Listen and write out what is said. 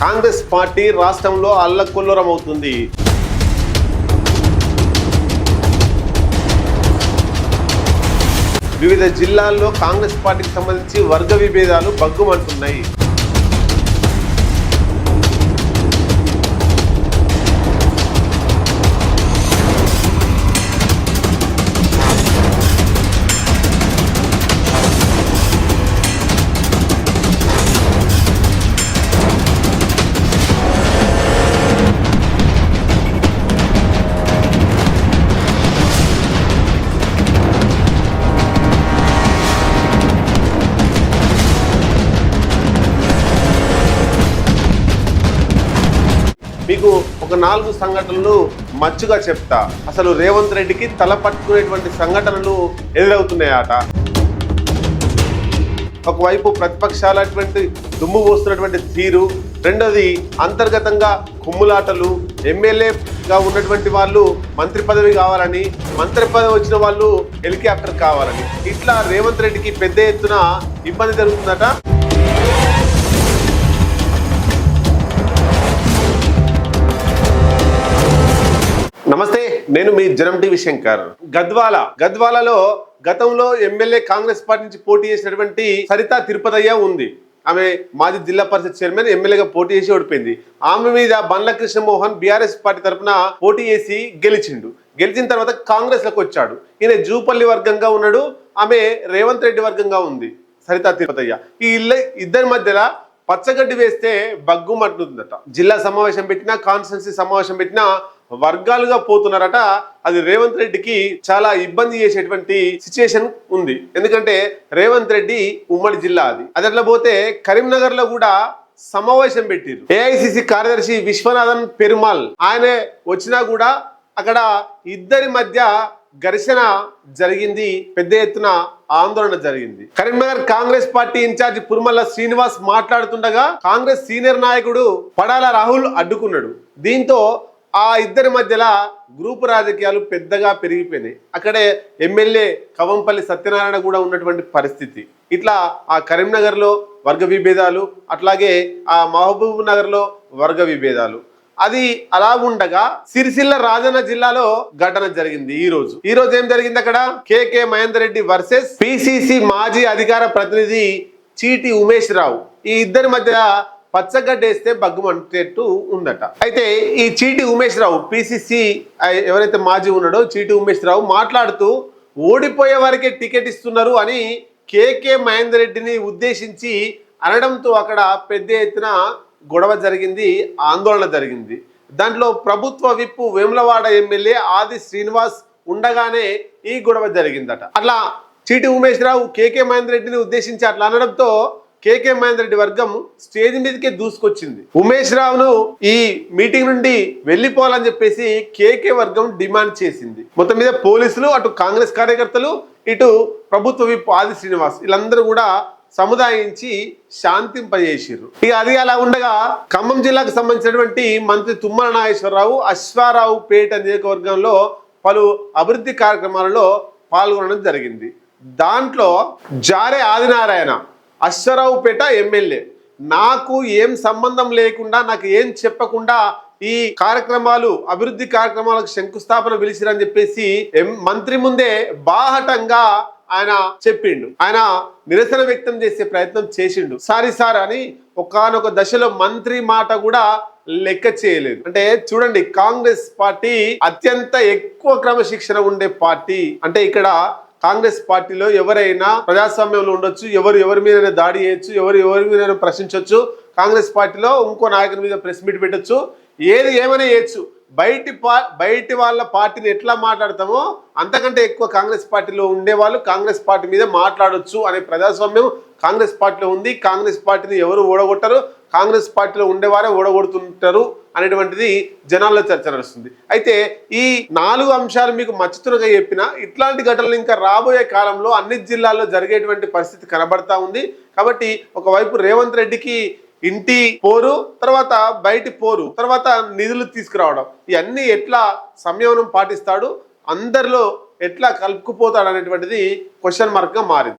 Congress party రాష్ట్రంలో అల్లకొల్లరమవుతుంది. వివిధ జిల్లాల్లో కాంగ్రెస్ పార్టీకి సంబంధించి వర్గ విభేదాలు బగ్గుమంటున్నాయి మీకు ఒక నాలుగు సంఘటనలు మచ్చుగా చెప్తా. అసలు రేవంత్ రెడ్డికి తల పట్టుకునేటువంటి సంఘటనలు ఎదురవుతున్నాయట. ఒకవైపు ప్రతిపక్షాలటువంటి దుమ్ము పోస్తున్నటువంటి తీరు రెండోది అంతర్గతంగా కుమ్ములాటలు ఎమ్మెల్యేగా ఉన్నటువంటి వాళ్ళు మంత్రి పదవి కావాలని మంత్రి పదవి వచ్చిన వాళ్ళు హెలికాప్టర్ కావాలని. ఇట్లా రేవంత్ రెడ్డికి పెద్ద ఎత్తున ఇబ్బంది జరుగుతుందట. నేను మీ జనం టీవీ శంకర్. గద్వాల. గద్వాలలో గతంలో ఎమ్మెల్యే కాంగ్రెస్ పార్టీ నుంచి పోటీ చేసినటువంటి సరితా తిరుపతయ్య ఉంది. ఆమె మాజీ జిల్లా పరిషత్ చైర్మన్ ఎమ్మెల్యేగా పోటీ చేసి ఓడిపోయింది. ఆమె మీద బండ్ల కృష్ణమోహన్ బీఆర్ఎస్ పార్టీ తరఫున పోటీ చేసి గెలిచిండు. గెలిచిన తర్వాత కాంగ్రెస్లకు వచ్చాడు. ఈయన జూపల్లి వర్గంగా ఉన్నాడు. ఆమె రేవంత్ రెడ్డి వర్గంగా ఉంది. సరితా తిరుపతయ్య. ఈ ఇల్ల ఇద్దరి మధ్యలో పచ్చగడ్డి వేస్తే బగ్గుమంటుందట జిల్లా సమావేశం పెట్టినా కాన్స్టిట్యున్సీ సమావేశం పెట్టినా వర్గాలుగా పోతున్నారట. అది రేవంత్ రెడ్డికి చాలా ఇబ్బంది చేసేటువంటి సిచ్యుయేషన్ ఉంది. ఎందుకంటే రేవంత్ రెడ్డి ఉమ్మడి జిల్లా అది. అది అట్లా పోతే కరీంనగర్లో కూడా సమావేశం పెట్టిరు ఏఐసిసి కార్యదర్శి విశ్వనాథన్ పెరుమాల్ ఆయన వచ్చినా కూడా అక్కడ ఇద్దరి మధ్య ఘర్షణ జరిగింది. పెద్ద ఎత్తున ఆందోళన జరిగింది. Karimnagar Congress party in charge Purumalla Srinivas మాట్లాడుతుండగా కాంగ్రెస్ సీనియర్ నాయకుడు పడాల రాహుల్ అడ్డుకున్నాడు. దీంతో ఆ ఇద్దరి మధ్యలో గ్రూపు రాజకీయాలు పెద్దగా పెరిగిపోయినాయి. అక్కడే ఎమ్మెల్యే కవంపల్లి సత్యనారాయణ కూడా ఉన్నటువంటి పరిస్థితి. ఇట్లా ఆ కరీంనగర్లో వర్గ విభేదాలు అట్లాగే ఆ మహబూబ్ నగర్లో వర్గ విభేదాలు. అది అలా ఉండగా సిరిసిల్ల రాజన్న జిల్లాలో ఘటన జరిగింది ఈ రోజు. ఈ రోజు ఏం జరిగింది అక్కడ? KK Mahender Reddy versus PCC మాజీ అధికార ప్రతినిధి చీటి ఉమేష్ రావు. ఈ ఇద్దరి మధ్య పచ్చగడ్డేస్తే బగ్గుమంటేట్టు ఉందట. అయితే ఈ చీటి ఉమేష్ రావు పిసిసి ఎవరైతే మాజీ ఉన్నాడో చీటి ఉమేష్ రావు మాట్లాడుతూ ఓడిపోయే వారికే టికెట్ ఇస్తున్నారు అని కేకే మహేందర్ రెడ్డిని ఉద్దేశించి అనడంతో అక్కడ పెద్ద ఎత్తున గొడవ జరిగింది ఆందోళన జరిగింది. దాంట్లో ప్రభుత్వ విప్పు వేములవాడ ఎమ్మెల్యే ఆది శ్రీనివాస్ ఉండగానే ఈ గొడవ జరిగిందట. అట్లా చీటి ఉమేష్ రావు కేకే మహేందర్ రెడ్డిని ఉద్దేశించి అట్లా అనడంతో కేకే మహేందర్ రెడ్డి వర్గం స్టేజ్ మీదకే దూసుకొచ్చింది. ఉమేష్ రావును ఈ మీటింగ్ నుండి వెళ్ళిపోవాలని చెప్పేసి కేకే వర్గం డిమాండ్ చేసింది. మొత్తం మీద పోలీసులు అటు కాంగ్రెస్ కార్యకర్తలు ఇటు ప్రభుత్వ విప్ ఆది శ్రీనివాస్ వీళ్ళందరూ కూడా సముదాయించి శాంతింపజేసిర్రు. ఇక అది అలా ఉండగా ఖమ్మం జిల్లాకు సంబంధించినటువంటి మంత్రి తుమ్మల నాగేశ్వరరావు అశ్వారావు పేట నియోజకవర్గంలో పలు అభివృద్ధి కార్యక్రమాలలో పాల్గొనడం జరిగింది. దాంట్లో జారే ఆదినారాయణ అశ్వరావుపేట ఎమ్మెల్యే. నాకు ఏం సంబంధం లేకుండా నాకు ఏం చెప్పకుండా ఈ కార్యక్రమాలు అభివృద్ధి కార్యక్రమాలకు శంకుస్థాపన పిలిచిరని చెప్పేసి ఎం- మంత్రి ముందే బాహటంగా ఆయన చెప్పిండు. ఆయన నిరసన వ్యక్తం చేసే ప్రయత్నం చేసిండు. సారీ సార్ అని ఒకానొక దశలో మంత్రి మాట కూడా లెక్క చేయలేదు. అంటే చూడండి కాంగ్రెస్ పార్టీ అత్యంత ఎక్కువ క్రమశిక్షణ ఉండే పార్టీ. అంటే ఇక్కడ కాంగ్రెస్ పార్టీలో ఎవరైనా ప్రజాస్వామ్యంలో ఉండొచ్చు ఎవరు ఎవరి మీద దాడి చేయొచ్చు ఎవరు ఎవరి మీద ప్రశ్నించవచ్చు కాంగ్రెస్ పార్టీలో ఇంకో నాయకుని మీద ప్రెస్ మీట్ పెట్టొచ్చు ఏది ఏమైనా చేయొచ్చు. బయటి పా బయటి వాళ్ళ పార్టీని ఎట్లా మాట్లాడతామో అంతకంటే ఎక్కువ కాంగ్రెస్ పార్టీలో ఉండేవాళ్ళు కాంగ్రెస్ పార్టీ మీద మాట్లాడొచ్చు అనే ప్రజాస్వామ్యం కాంగ్రెస్ పార్టీలో ఉంది. కాంగ్రెస్ పార్టీని ఎవరు ఓడగొట్టరు కాంగ్రెస్ పార్టీలో ఉండేవారే ఓడగొడుతుంటారు అనేటువంటిది జనాల్లో చర్చ నడుస్తుంది. అయితే ఈ నాలుగు అంశాలు మీకు మచ్చుతునగా చెప్పిన ఇట్లాంటి ఘటనలు ఇంకా రాబోయే కాలంలో అన్ని జిల్లాల్లో జరిగేటువంటి పరిస్థితి కనబడతా ఉంది. కాబట్టి ఒకవైపు రేవంత్ రెడ్డికి ఇంటి పోరు తర్వాత బయటి పోరు తర్వాత నిధులు తీసుకురావడం ఇవన్నీ ఎట్లా సంయమనం పాటిస్తాడు అందరిలో ఎట్లా కలుపుకుపోతాడు అనేటువంటిది క్వశ్చన్ మార్క్గా మారింది.